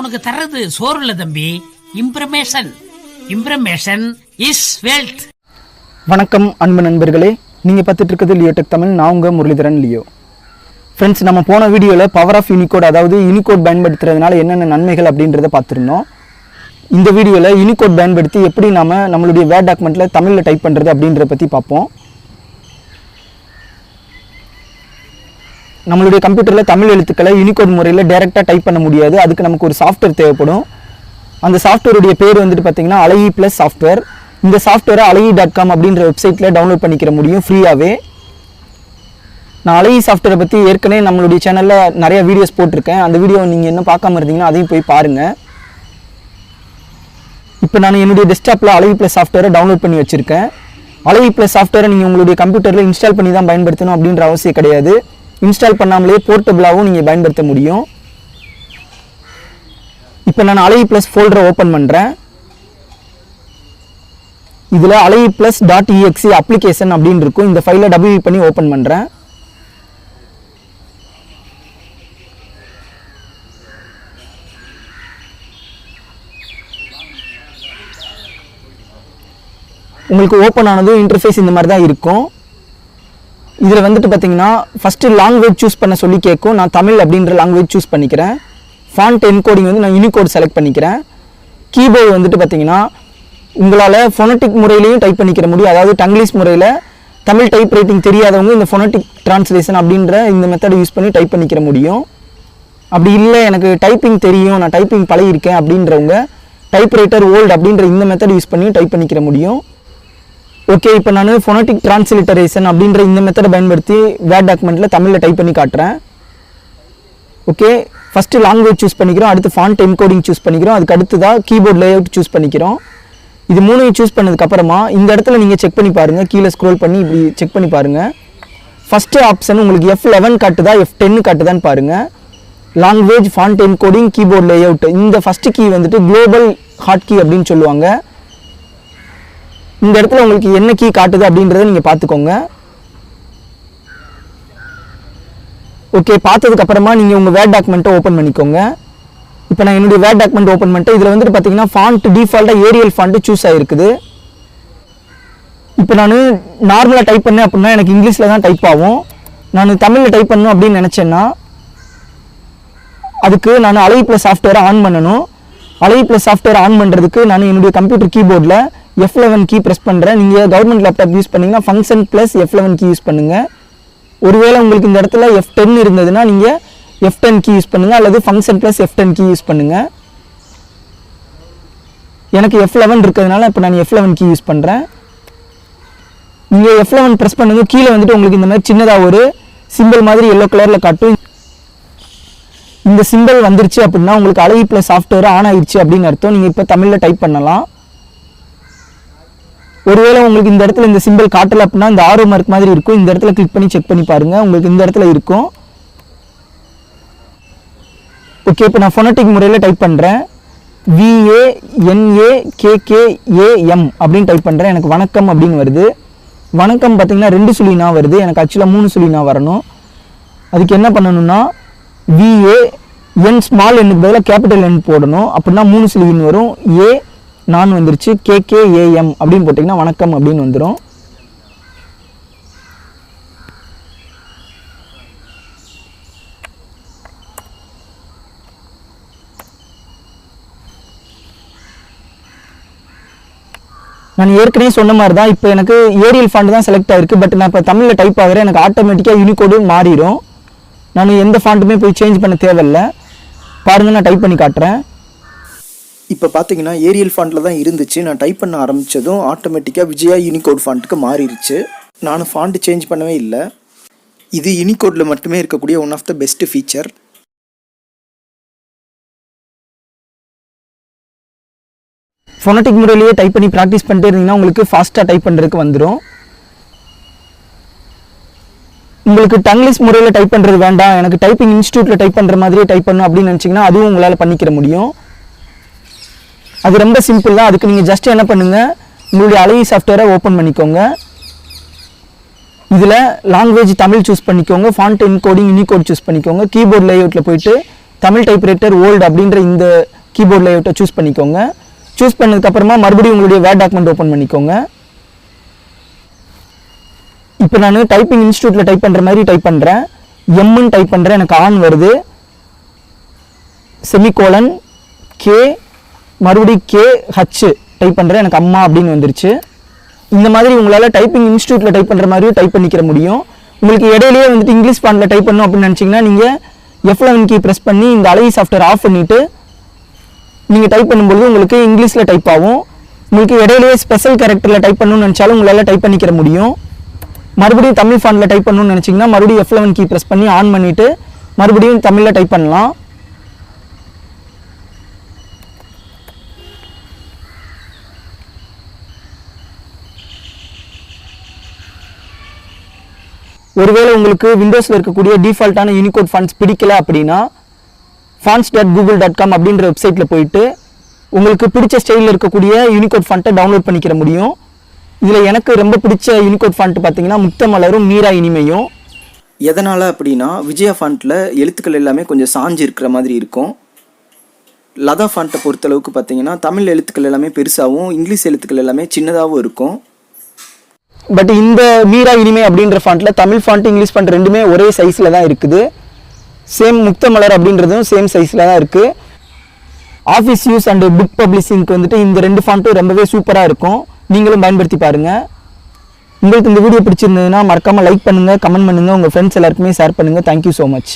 உனக்கு தர்றது சோறு இல்ல தம்பி. இம்ப்ரமேஷன் இம்ப்ரமேஷன் இஸ் வெல்த் வணக்கம் அன்பு நண்பர்களே. நீங்கள் பார்த்துட்டு இருக்கிறது லியோ டெக் தமிழ். நான் உங்கள் முரளிதரன் லியோ ஃப்ரெண்ட்ஸ் நம்ம போன வீடியோவில் பவர் ஆஃப் யூனிகோட் அதாவது யூனிகோட் பயன்படுத்துறதுனால என்னென்ன நன்மைகள் அப்படின்றத பார்த்துருந்தோம். இந்த வீடியோவில் யூனிகோட் பயன்படுத்தி எப்படி நாம நம்மளுடைய வேர்ட் டாக்குமெண்ட்டில் தமிழில் டைப் பண்ணுறது அப்படின்றத பற்றி பார்ப்போம். நம்மளுடைய கம்ப்யூட்டரில் தமிழ் எழுத்துக்களை யூனிகோட் முறையில் டைரெக்டாக டைப் பண்ண முடியாது. அதுக்கு நமக்கு ஒரு சாஃப்ட்வேர் தேவைப்படும். அந்த சாஃப்ட்வேருடைய பேர் வந்துட்டு பார்த்தீங்கன்னா அலையி ப்ளஸ் சாஃப்ட்வேர் இந்த சாஃப்ட்வேரை அலையி டாட் காம் அப்படின்ற வெப்சைட்டில் டவுன்லோட் பண்ணிக்கிற முடியும் ஃப்ரீயாகவே நான் அலையி சாஃப்ட்வேரை பற்றி ஏற்கனவே நம்மளுடைய சேனலில் நிறைய வீடியோஸ் போட்டிருக்கேன். அந்த வீடியோ நீங்கள் இன்னும் பார்க்காம இருந்தீங்கன்னா அதையும் போய் பாருங்கள் இப்போ நான் என்னுடைய டெஸ்க்டாப்பில் அலையி ப்ளஸ் சாஃப்ட்வேரை டவுன்லோட் பண்ணி வச்சுருக்கேன். அலையி ப்ளஸ் சாஃப்ட்வேரை நீங்கள் உங்களுடைய கம்ப்யூட்டரில் இன்ஸ்டால் பண்ணி தான் பயன்படுத்தணும் அப்படின்ற அவசியம் கிடையாது. இன்ஸ்டால் பண்ணாமலே போர்ட்டபுளாகவும் நீங்கள் பயன்படுத்த முடியும். இப்போ நான் அலை ப்ளஸ் ஃபோல்டரை ஓப்பன் பண்ணுறேன் இதில் அலை ப்ளஸ் டாட் இஎக்ஸி அப்ளிகேஷன் அப்படின்னு இருக்கும். இந்த ஃபைலை டபிள்யூ பண்ணி ஓப்பன் பண்ணுறேன் உங்களுக்கு ஓப்பன் ஆனதும் இன்டர்ஃபேஸ் இந்த மாதிரி தான் இருக்கும். இதில் வந்துட்டு பார்த்தீங்கன்னா ஃபஸ்ட்டு லாங்குவேஜ் சூஸ் பண்ண சொல்லி கேட்கும். நான் தமிழ் அப்படின்ற லாங்குவேஜ் சூஸ் பண்ணிக்கிறேன். ஃபாண்ட் என்கோடிங் வந்து நான் யூனிகோட் செலக்ட் பண்ணிக்கிறேன். கீபோர்டு வந்துட்டு பார்த்தீங்கன்னா உங்களால் ஃபொனட்டிக் முறையிலையும் டைப் பண்ணிக்கிற முடியும். அதாவது டங்கிலீஷ் முறையில் தமிழ் டைப் ரைட்டிங் தெரியாதவங்க இந்த ஃபொனட்டிக் ட்ரான்ஸ்லேஷன் அப்படின்ற இந்த மெத்தடை யூஸ் பண்ணி டைப் பண்ணிக்கிற முடியும். அப்படி இல்லை எனக்கு டைப்பிங் தெரியும். நான் டைப்பிங் பழகியிருக்கேன் அப்படின்றவங்க டைப் ரைட்டர் ஓல்டு அப்படின்ற இந்த மெத்தட் யூஸ் பண்ணி டைப் பண்ணிக்கிற முடியும். ஓகே இப்போ நான் ஃபொனட்டிக் டிரான்ஸ்லிட்டரேஷன் அப்படின்ற இந்த மெத்தடை பயன்படுத்தி வேர்ட் டாக்குமெண்ட்டில் தமிழில் டைப் பண்ணி காட்டுறேன். ஓகே ஃபஸ்ட்டு லாங்குவேஜ் சூஸ் பண்ணிக்கிறோம் அடுத்து ஃபாண்ட் கோடிங் சூஸ் பண்ணிக்கிறோம் அதுக்கு அடுத்ததாக கீபோர்ட் லேஅவுட் சூஸ் பண்ணிக்கிறோம். இது மூணையும் சூஸ் பண்ணதுக்கப்புறமா இந்த இடத்துல நீங்கள் செக் பண்ணி பாருங்கள் கீழே ஸ்க்ரோல் பண்ணி இப்படி செக் பண்ணி பாருங்கள் ஃபஸ்ட்டு ஆப்ஷன் உங்களுக்கு எஃப் லெவன் காட்டுதா எஃப் டென்னு காட்டுதான்னு பாருங்கள் language font encoding keyboard layout இந்த ஃபஸ்ட்டு கீ வந்துட்டு குளோபல் ஹாட் கீ அப்படின்னு சொல்லுவாங்க. இந்த இடத்துல உங்களுக்கு என்ன கீ காட்டுது அப்படின்றத நீங்கள் பார்த்துக்கோங்க. ஓகே பார்த்ததுக்கப்புறமா நீங்கள் உங்கள் வேர்ட் டாக்குமெண்ட்டை ஓப்பன் பண்ணிக்கோங்க. இப்போ நான் என்னுடைய வேர்ட் டாக்குமெண்ட் ஓப்பன் பண்ணிட்டு இதில் வந்துட்டு பார்த்தீங்கன்னா ஃபாண்ட் டிஃபால்ட்டாக ஏரியல் ஃபாண்ட்டு சூஸ் ஆகிருக்குது இப்போ நான் நார்மலாக டைப் பண்ணேன் அப்படின்னா எனக்கு இங்கிலீஷில் தான் டைப் ஆகும். நான் தமிழில் டைப் பண்ணணும் அப்படின்னு நினச்சேன்னா அதுக்கு நான் அலை ப்ளஸ் சாஃப்ட்வேரை ஆன் பண்ணணும். அலை ப்ளஸ் சாஃப்ட்வேர் ஆன் பண்ணுறதுக்கு நான் என்னுடைய கம்ப்யூட்டர் கீபோர்டில் எஃப் லெவன் கீ ப்ரெஸ் பண்ணுறேன் நீங்கள் கவர்மெண்ட் லேப்டாப் யூஸ் பண்ணிங்கன்னா function plus F eleven key use பண்ணுங்கள் ஒருவேளை உங்களுக்கு இந்த இடத்துல எஃப் டென் இருந்ததுன்னா நீங்கள் எஃப் டென் கீ யூஸ் பண்ணுங்கள் அல்லது function plus F ten key use பண்ணுங்கள் எனக்கு எஃப் லெவன் இருக்கிறதுனால இப்போ நான் எஃப் லெவன் கீ யூஸ் பண்ணுறேன் நீங்கள் எஃப் லெவன் ப்ரெஸ் பண்ணுங்கள் கீழே வந்துட்டு உங்களுக்கு இந்த மாதிரி சின்னதாக ஒரு சிம்பிள் மாதிரி எல்லோ கலரில் காட்டும். இந்த சிம்பிள் வந்துருச்சு அப்படின்னா உங்களுக்கு அழகி ப்ளஸ் சாஃப்ட்வேர் ஆன் ஆயிடுச்சு அப்படின்னு அர்த்தம். நீங்கள் இப்போ தமிழில் டைப் பண்ணலாம். ஒருவேளை உங்களுக்கு இந்த இடத்துல இந்த சிம்பிள் காட்டல அப்படின்னா இந்த ஆரோ மார்க் மாதிரி இருக்கும். இந்த இடத்துல கிளிக் பண்ணி செக் பண்ணி பாருங்கள் உங்களுக்கு இந்த இடத்துல இருக்கும். ஓகே இப்போ நான் ஃபொனட்டிக் முறையில் டைப் பண்ணுறேன் விஏ என்ஏ கேகேஏஎம் அப்படின்னு டைப் பண்ணுறேன் எனக்கு வணக்கம் அப்படின்னு வருது. வணக்கம் பார்த்தீங்கன்னா ரெண்டு சுழினா வருது. எனக்கு ஆக்சுவலாக மூணு சுழினா வரணும். அதுக்கு என்ன பண்ணணும்னா விஏ என் ஸ்மால் எண்ணுக்கு பதிலாக கேபிட்டல் எண் போடணும். அப்படின்னா மூணு சுழின்னு வரும். ஏ நான் வந்துருச்சு. கேகேஏஎம் அப்படின்னு போட்டிங்கன்னா வணக்கம் அப்படின்னு வந்துடும் நான் ஏற்கனவே சொன்ன மாதிரி தான் இப்போ எனக்கு ஏரியல் ஃபாண்ட் தான் செலக்ட் ஆயிருக்கு. பட் நான் இப்போ தமிழில் டைப் ஆகிறேன். எனக்கு ஆட்டோமேட்டிக்காக யூனிகோடு மாறிடும் நான் எந்த ஃபாண்ட்டுமே போய் சேஞ்ச் பண்ண தேவையில்ல. பாருங்கள் நான் டைப் பண்ணி காட்டுறேன். இப்போ பார்த்தீங்கன்னா ஏரியல் ஃபாண்ட்டில் தான் இருந்துச்சு. நான் டைப் பண்ண ஆரம்பித்ததும் ஆட்டோமேட்டிக்காக விஜயா யூனிகோட் ஃபாண்ட்டுக்கு மாறிடுச்சு நான் ஃபாண்ட் சேஞ்ச் பண்ணவே இல்லை. இது யூனிகோடில் மட்டுமே இருக்கக்கூடிய one of the best feature phonetic முறையிலேயே டைப் பண்ணி ப்ராக்டிஸ் பண்ணிட்டே இருந்தீங்கன்னா உங்களுக்கு ஃபாஸ்ட்டாக டைப் பண்ணுறதுக்கு வந்துடும் உங்களுக்கு டங்கிலீஷ் முறையில் டைப் பண்ணுறது வேண்டாம். எனக்கு டைப்பிங் இன்ஸ்டியூட்டில் டைப் பண்ணுற மாதிரியே டைப் பண்ணும் அப்படின்னு நினச்சிங்கன்னா அதுவும் உங்களால் பண்ணிக்கிற முடியும். அது ரொம்ப சிம்பிள் தான். அதுக்கு நீங்கள் ஜஸ்ட் என்ன பண்ணுங்கள் உங்களுடைய அழகி சாஃப்ட்வேரை ஓப்பன் பண்ணிக்கோங்க. இதில் லாங்குவேஜ் தமிழ் சூஸ் பண்ணிக்கோங்க. ஃபாண்ட் என்கோடிங் யூனிகோட் சூஸ் பண்ணிக்கோங்க. கீபோர்ட் லேஅவுட்டில் போயிட்டு தமிழ் டைப்ரைட்டர் ஓல்டு அப்படின்ற இந்த கீபோர்ட் லேஅவுட்டை சூஸ் பண்ணிக்கோங்க. சூஸ் பண்ணதுக்கப்புறமா மறுபடியும் உங்களுடைய வேர் டாக்குமெண்ட் ஓப்பன் பண்ணிக்கோங்க. இப்போ நான் டைப்பிங் இன்ஸ்டியூட்டில் டைப் பண்ணுற மாதிரி டைப் பண்ணுறேன் எம்முன்னு டைப் பண்ணுறேன் எனக்கு ஆன் வருது. செமிகோலன் கே மறுபடியும் கே ஹச் டைப் பண்ணுறேன் எனக்கு அம்மா அப்படின்னு வந்துருச்சு. இந்த மாதிரி உங்களால் டைப்பிங் இன்ஸ்டியூட்டில் டைப் பண்ணுற மாதிரியும் டைப் பண்ணிக்கிற முடியும். உங்களுக்கு இடையிலேயே வந்துட்டு இங்கிலீஷ் ஃபாண்டில் டைப் பண்ணணும் அப்படின்னு நினச்சிங்கன்னா நீங்கள் எஃப் லெவன் கீ ப்ரெஸ் பண்ணி இந்த அலை சாஃப்ட்வேர் ஆஃப் பண்ணிவிட்டு நீங்கள் டைப் பண்ணும்பொழுது உங்களுக்கு இங்கிலீஷில் டைப் ஆகும். உங்களுக்கு இடையிலேயே ஸ்பெஷல் கேரக்டரில் டைப் பண்ணணும்னு நினச்சாலும் உங்களால் டைப் பண்ணிக்கிற முடியும். மறுபடியும் தமிழ் ஃபாண்டில் டைப் பண்ணணும்னு நினச்சிங்கன்னா மறுபடியும் எஃப் லெவன் கீ ப்ரெஸ் பண்ணி ஆன் பண்ணிவிட்டு மறுபடியும் தமிழில் டைப் பண்ணலாம். ஒருவேளை உங்களுக்கு விண்டோஸில் இருக்கக்கூடிய டிஃபால்ட்டான யூனிகோட் ஃபாண்ட்ஸ் பிடிக்கல அப்படின்னா fonts dot Google dot com அப்படின்ற வெப்சைட்டில் போயிட்டு உங்களுக்கு பிடிச்ச ஸ்டைலில் இருக்கக்கூடிய யூனிகோட் ஃபாண்ட்டை டவுன்லோட் பண்ணிக்கிற முடியும். இதில் எனக்கு ரொம்ப பிடிச்ச யூனிகோட் ஃபண்ட் பார்த்தீங்கன்னா முத்தமலரும் மீரா இனிமையும். எதனால் அப்படின்னா விஜயா ஃபாண்ட்டில் எழுத்துக்கள் எல்லாமே கொஞ்சம் சாஞ்சு இருக்கிற மாதிரி இருக்கும். லதா ஃபாண்ட்டை பொறுத்தளவுக்கு பார்த்தீங்கன்னா தமிழ் எழுத்துக்கள் எல்லாமே பெருசாகவும் இங்கிலீஷ் எழுத்துக்கள் எல்லாமே சின்னதாகவும் இருக்கும். பட் இந்த மீரா இனிமே அப்படின்ற ஃபாண்ட்டில் தமிழ் ஃபாண்ட் இங்கிலீஷ் ஃபாண்ட் ரெண்டுமே ஒரே சைஸில் தான் இருக்குது. சேம் முக்தமலர் அப்படின்றதும் சேம் சைஸில் தான் இருக்குது ஆஃபீஸ் யூஸ் அண்டு புக் பப்ளிஷிங்க்கு வந்துட்டு இந்த ரெண்டு ஃபாண்ட்டும் ரொம்பவே சூப்பராக இருக்கும். நீங்களும் பயன்படுத்தி பாருங்கள் உங்களுக்கு இந்த வீடியோ பிடிச்சிருந்ததுன்னா மறக்காமல் லைக் பண்ணுங்கள் கமெண்ட் பண்ணுங்கள் உங்கள் ஃப்ரெண்ட்ஸ் எல்லாருக்குமே ஷேர் பண்ணுங்கள் தேங்க்யூ ஸோ மச்